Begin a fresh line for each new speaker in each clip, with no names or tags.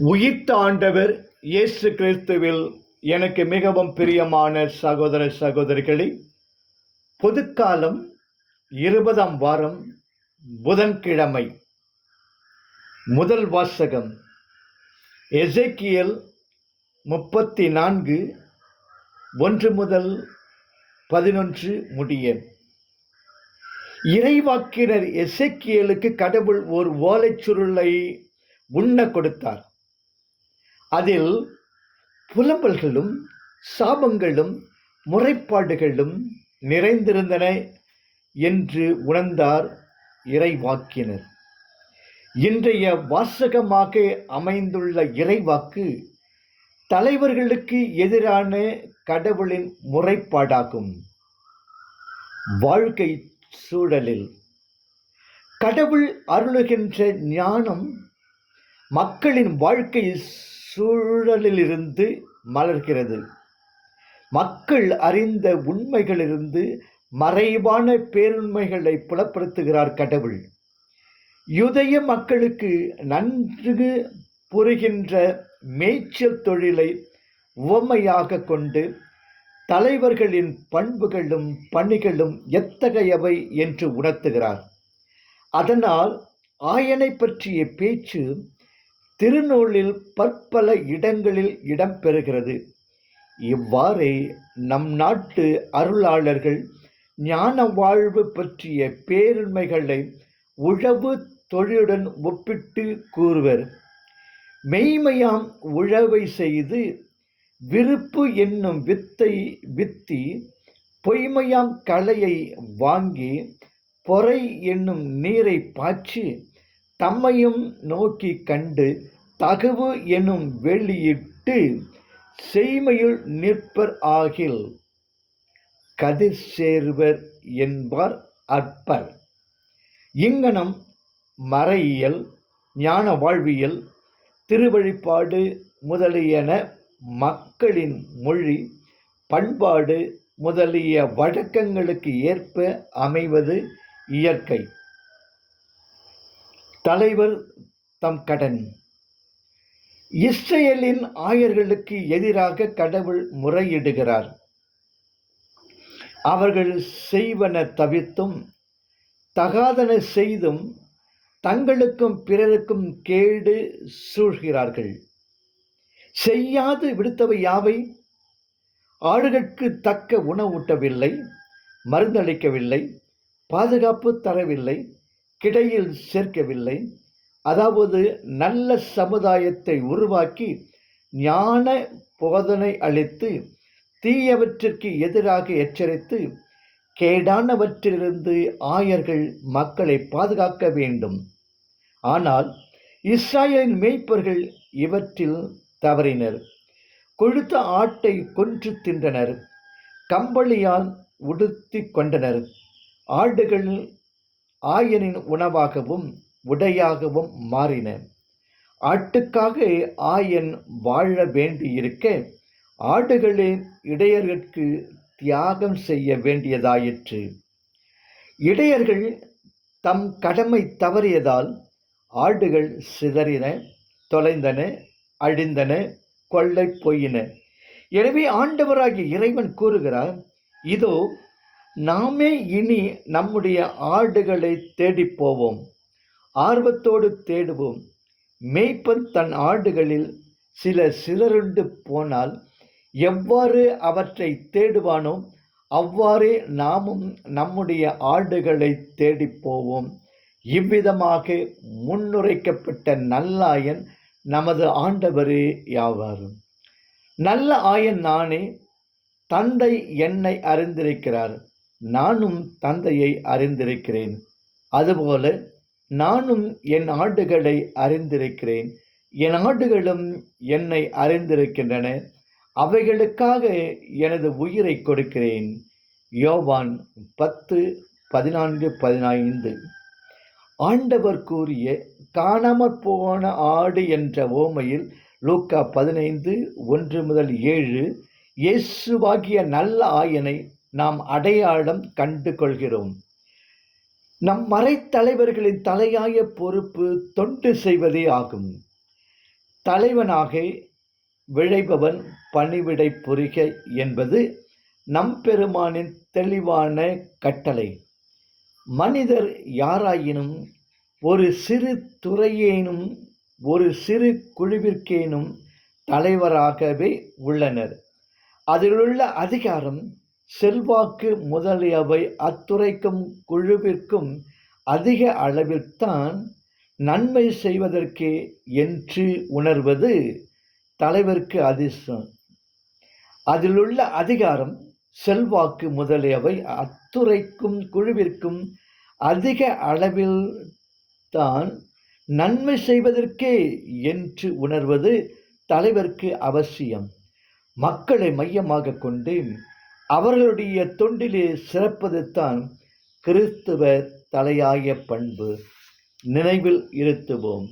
உயிர்த்த ஆண்டவர் இயேசு கிறிஸ்துவில் எனக்கு மிகவும் பிரியமான சகோதர சகோதரிகளே பொதுக்காலம் இருபதாம் வாரம் புதன்கிழமை. முதல் வாசகம். எசேக்கியல் முப்பத்தி நான்கு ஒன்று முதல் பதினொன்று முடிய. இறைவாக்கினர் எசேக்கியலுக்கு கடவுள் ஒரு ஓலைச் சுருளை உண்ண கொடுத்தார். அதில் புலம்பல்களும் சாபங்களும் முறைப்பாடுகளும் நிறைந்திருந்தன என்று உணர்ந்தார் இறைவாக்கினர். இன்றைய வாசகமாக அமைந்துள்ள இறைவாக்கு தலைவர்களுக்கு எதிரான கடவுளின் முறைப்பாடாகும். வாழ்க்கை சூழலில் கடவுள் அருளுகின்ற ஞானம் மக்களின் வாழ்க்கை சூழலிலிருந்து மலர்கிறது. மக்கள் அறிந்த உண்மைகளிலிருந்து மறைவான பேருண்மைகளை புலப்படுத்துகிறார் கடவுள். யுதய மக்களுக்கு நன்கு புரிகின்ற மேய்ச்சல் தொழிலை உவமையாக கொண்டு தலைவர்களின் பண்புகளும் பணிகளும் எத்தகையவை என்று உணர்த்துகிறார். அதனால் ஆயனை பற்றிய பேச்சு திருநூலில் பற்பல இடங்களில் இடம்பெறுகிறது இவ்வாறே நம் நாட்டு அருளாளர்கள் ஞான வாழ்வு பற்றிய பேருண்மைகளை உழவு தொழிலுடன் ஒப்பிட்டு கூறுவர். மெய்மையாம் உழவை செய்து விருப்பு என்னும் வித்தை வித்தி பொய்மையாம் கலையை வாங்கி பொறை என்னும் நீரை பாய்ச்சி தம்மையும் நோக்கி கண்டு தகவு எனும் வெளியிட்டு செய்மையுள் நிற்பர் ஆகில் கதிர் சேர்வர் என்பார் அற்பர். இங்கனம் மறையியல் ஞான வாழ்வியல் திருவழிப்பாடு முதலியன மக்களின் மொழி பண்பாடு முதலிய வழக்கங்களுக்கு ஏற்ப அமைவது இயற்கை. தலைவர் தம் கடன். இஸ்ரேலின் ஆயர்களுக்கு எதிராக கடவுள் முறையிடுகிறார். அவர்கள் செய்வன தவிர்த்தும் தகாதன செய்தும் தங்களுக்கும் பிறருக்கும் கேடு சூழ்கிறார்கள். செய்யாது விடுத்தவை யாவை? ஆடுகளுக்கு தக்க உணவூட்டவில்லை மருந்தளிக்கவில்லை பாதுகாப்பு தரவில்லை கிடையில் சேர்க்கவில்லை. அதாவது நல்ல சமுதாயத்தை உருவாக்கி ஞான போதனை அளித்து தீயவற்றிற்கு எதிராக எச்சரித்து கேடானவற்றிலிருந்து ஆயர்கள் மக்களை பாதுகாக்க வேண்டும். ஆனால் இஸ்ராயலின் மேய்ப்பர்கள் இவற்றில் தவறினர். கொழுத்த ஆட்டை கொன்று தின்றனர். கம்பளியால் உடுத்தி கொண்டனர். ஆடுகள் ஆயனின் உணவாகவும் உடையாகவும் மாறின. ஆட்டுக்காக ஆயன் வாழ வேண்டியிருக்க ஆடுகளே இடையர்களுக்கு தியாகம் செய்ய வேண்டியதாயிற்று. இடையர்கள் தம் கடமை தவறியதால் ஆடுகள் சிதறின தொலைந்தன அழிந்தன கொள்ளை போயின எனவே ஆண்டவராகிய இறைவன் கூறுகிறார் இதோ நாமே இனி நம்முடைய ஆடுகளை தேடிப் போவோம். ஆர்வத்தோடு தேடுவோம். மேய்ப்பன் தன் ஆடுகளில் சில சிலருண்டு போனால் எவ்வாறு அவற்றை தேடுவானோ அவ்வாறே நாமும் நம்முடைய ஆடுகளை தேடிப் போவோம். இவ்விதமாக முன்னுரைக்கப்பட்ட நல்லாயன் நமது ஆண்டவரே யாவாரும் நல்ல ஆயன் நானே தந்தை என்னை அறிந்திருக்கிறார். நானும் தந்தையை அறிந்திருக்கிறேன். அதுபோல நானும் என் ஆடுகளை அறிந்திருக்கிறேன். என் ஆடுகளும் என்னை அறிந்திருக்கின்றன. அவைகளுக்காக எனது உயிரை கொடுக்கிறேன். யோவான் பத்து பதினான்கு பதினைந்து. ஆண்டவர் கூறிய காணாமற் போன ஆடு என்ற ஓமையில் லூக்கா பதினைந்து ஒன்று முதல் ஏழு இயேசுவாகிய நல்ல ஆயனை நாம் அடையாளம் கண்டு கொள்கிறோம் நம் மறைத்தலைவர்களின் தலையாய பொறுப்பு தொண்டு செய்வதே ஆகும். தலைவனாக விழைபவன் பணிவிடை புரிக என்பது நம்பெருமானின் தெளிவான கட்டளை. மனிதர் யாராயினும் ஒரு சிறு துறையேனும் ஒரு சிறு குழுவிற்கேனும் தலைவராகவே உள்ளனர். அதிலுள்ள அதிகாரம் செல்வாக்கு முதலியவை அத்துறைக்கும் குழுவிற்கும் அதிக அளவில்தான் நன்மை செய்வதற்கே என்று உணர்வது தலைவருக்கு அதிர்ஷ்டம். அதிலுள்ள அதிகாரம் செல்வாக்கு முதலியவை அத்துறைக்கும் குழுவிற்கும் அதிக அளவில் தான் நன்மை செய்வதற்கே என்று உணர்வது தலைவருக்கு அவசியம். மக்களை மையமாக கொண்டு அவர்களுடைய தொண்டிலே சிறப்பது தான் கிறிஸ்துவ தலையாய பண்பு. நினைவில் இருத்துவோம்.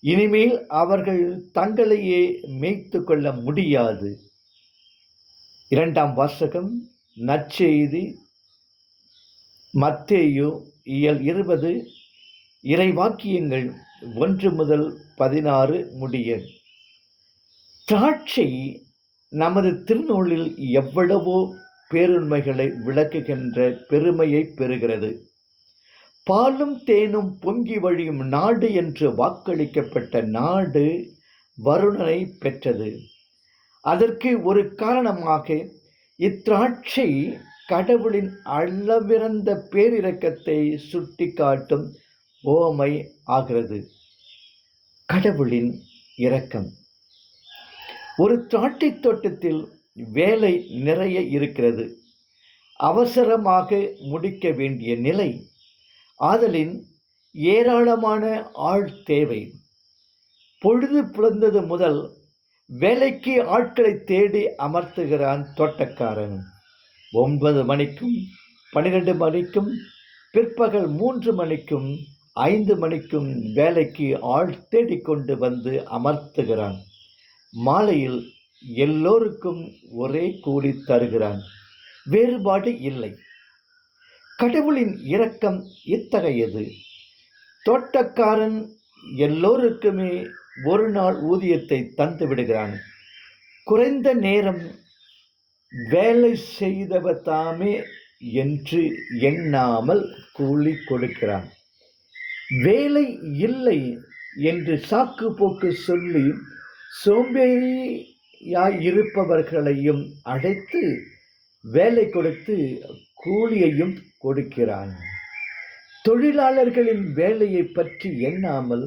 இனிமேல் அவர்கள் தங்களையே மேய்த்து கொள்ள முடியாது. இரண்டாம் வாசகம் நற்செய்தி மத்தேயு இயல் இருபது இறைவாக்கியங்கள் ஒன்று முதல் பதினாறு முடிய. திராட்சை நமது திருநூலில் எவ்வளவோ பேருண்மைகளை விளக்குகின்ற பெருமையை பெறுகிறது. பாலும் தேனும் பொங்கி வழியும் நாடு என்று வாக்களிக்கப்பட்ட நாடு வருணனை பெற்றது. அதற்கு ஒரு காரணமாக இத்திராட்சை கடவுளின் அளவிறந்த பேரிரக்கத்தை சுட்டிக்காட்டும் ஓமை ஆகிறது. கடவுளின் இரக்கம். ஒரு திராட்சை தோட்டத்தில் வேலை நிறைய இருக்கிறது. அவசரமாக முடிக்க வேண்டிய நிலை. ஆதலின் ஏராளமான ஆள் தேவை. பொழுது பிறந்தது முதல் வேலைக்கு ஆட்களை தேடி அமர்த்துகிறான் தோட்டக்காரன். ஒன்பது மணிக்கும் பன்னிரெண்டு மணிக்கும் பிற்பகல் மூன்று மணிக்கும் ஐந்து மணிக்கும் வேலைக்கு ஆள் தேடிக்கொண்டு வந்து அமர்த்துகிறான். மாலையில் எல்லோருக்கும் ஒரே கூலி தருகிறான். வேறுபாடு இல்லை. கடவுளின் இரக்கம் இத்தகையது. தோட்டக்காரன் எல்லோருக்குமே ஒரு நாள் ஊதியத்தை தந்து விடுகிறான். குறைந்த நேரம் வேலை செய்தவர் தாமே என்று எண்ணாமல் கூலி கொடுக்கிறான். வேலை இல்லை என்று சாக்கு போக்கு சொல்லி சோம்பேறி சோம்பேறியாய் இருப்பவர்களையும் அழைத்து வேலை கொடுத்து கூலியையும் கொடுக்கிறான். தொழிலாளர்களின் வேலையை பற்றி எண்ணாமல்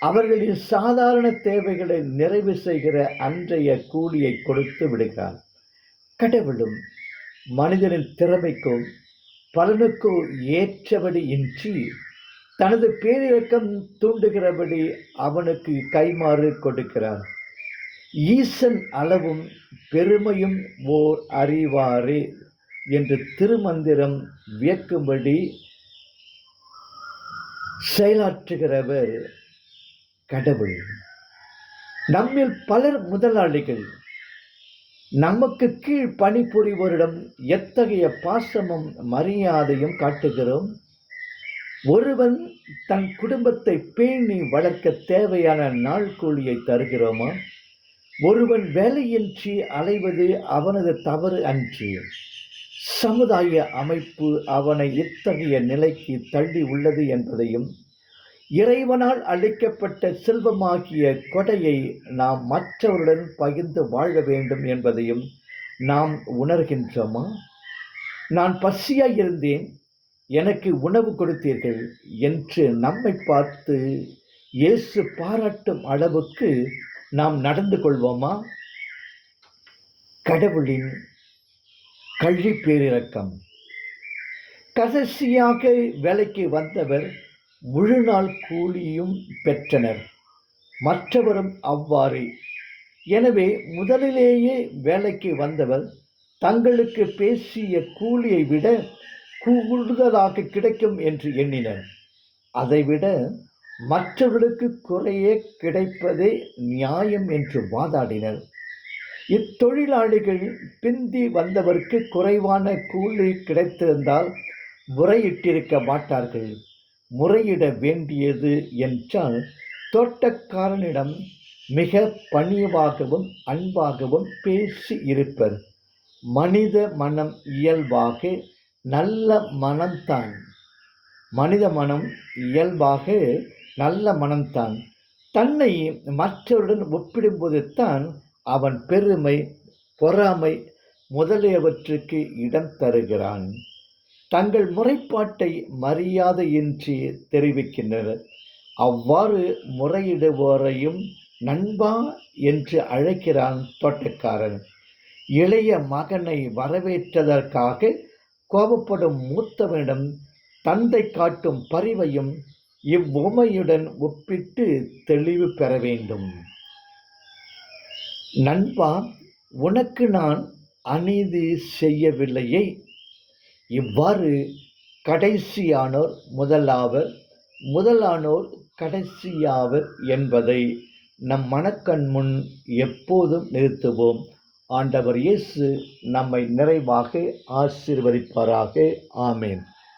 அவர்களின் சாதாரண தேவைகளை நிறைவு செய்கிற அன்றைய கூலியை கொடுத்து விடுகிறார். கடவுளும் மனிதனின் திறமைக்கோ பலனுக்கோ ஏற்றபடி இன்றி தனது பேரிரக்கம் தூண்டுகிறபடி அவனுக்கு கைமாறு கொடுக்கிறான் ஈசன் அளவும் பெருமையும் ஓர் அறிவாரே என்று திருமந்திரம் வியக்கும்படி செயலாற்றுகிறவர் கடவுள். நம்மில் பலர் முதலாளிகள். நமக்கு கீழ் பணிபுரிவோரிடம் எத்தகைய பாசமும் மரியாதையும் காட்டுகிறோம்? ஒருவன் தன் குடும்பத்தை பேணி வளர்க்க தேவையான நாள் கூலியை தருகிறோமா? ஒருவன் வேலையின்றி அலைவது அவனது தவறு அன்று. சமுதாய அமைப்பு அவனை இத்தகைய நிலைக்கு தள்ளி உள்ளது என்பதையும் இறைவனால் அளிக்கப்பட்ட செல்வமாகிய கொடையை நாம் மற்றவருடன் பகிர்ந்து வாழ வேண்டும் என்பதையும் நாம் உணர்கின்றோமா? நான் பசியாக இருந்தேன் எனக்கு உணவு கொடுத்தீர்கள் என்று நம்மை பார்த்து இயேசு பாராட்டும் அளவுக்கு நாம் நடந்து கொள்வோமா? கடவுளின் கல்வி பேரிறக்கம். கடைசியாக வேலைக்கு வந்தவர் முழு நாள் கூலியும் பெற்றனர். மற்றவரும் அவ்வாறு. எனவே முதலிலேயே வேலைக்கு வந்தவர் தங்களுக்கு பேசிய கூலியை விட கூடுதலாக கிடைக்கும் என்று எண்ணினர். அதைவிட மற்றவர்களுக்கு குறையே கிடைப்பதே நியாயம் என்று வாதாடினர். இத்தொழிலாளிகள் பிந்தி வந்தவருக்கு குறைவான கூலி கிடைத்திருந்தால் முறையிட்டிருக்க மாட்டார்கள். முறையிட வேண்டியது என்றால் தோட்டக்காரனிடம் மிக பணிவாகவும் அன்பாகவும் பேசி இருப்பர். மனித மனம் இயல்பாக நல்ல மனம்தான். மனித மனம் இயல்பாக நல்ல மனம்தான். தன்னை மற்றவருடன் ஒப்பிடும்போது தான் அவன் பெருமை பொறாமை முதலியவற்றுக்கு இடம் தருகிறான். தங்கள் முறைப்பாட்டை மரியாதையின்றி தெரிவிக்கின்றனர். அவ்வாறு முறையிடுவோரையும் நண்பா என்று அழைக்கிறான் தோட்டக்காரன். இளைய மகனை வரவேற்றதற்காக கோபப்படும் மூத்தவனிடம் தந்தை காட்டும் பரிவையும் இவ்வுமையுடன் ஒப்பிட்டு தெளிவு பெற வேண்டும். நண்பா உனக்கு நான் அநீதி செய்யவில்லையே. இவ்வாறு கடைசியானோர் முதலாவர் முதலானோர் கடைசியாவர் என்பதை நம் மனக்கண் முன் எப்போதும் நிறுத்துவோம். ஆண்டவர் இயேசு நம்மை நிறைவாக ஆசீர்வதிப்பாராக. ஆமேன்.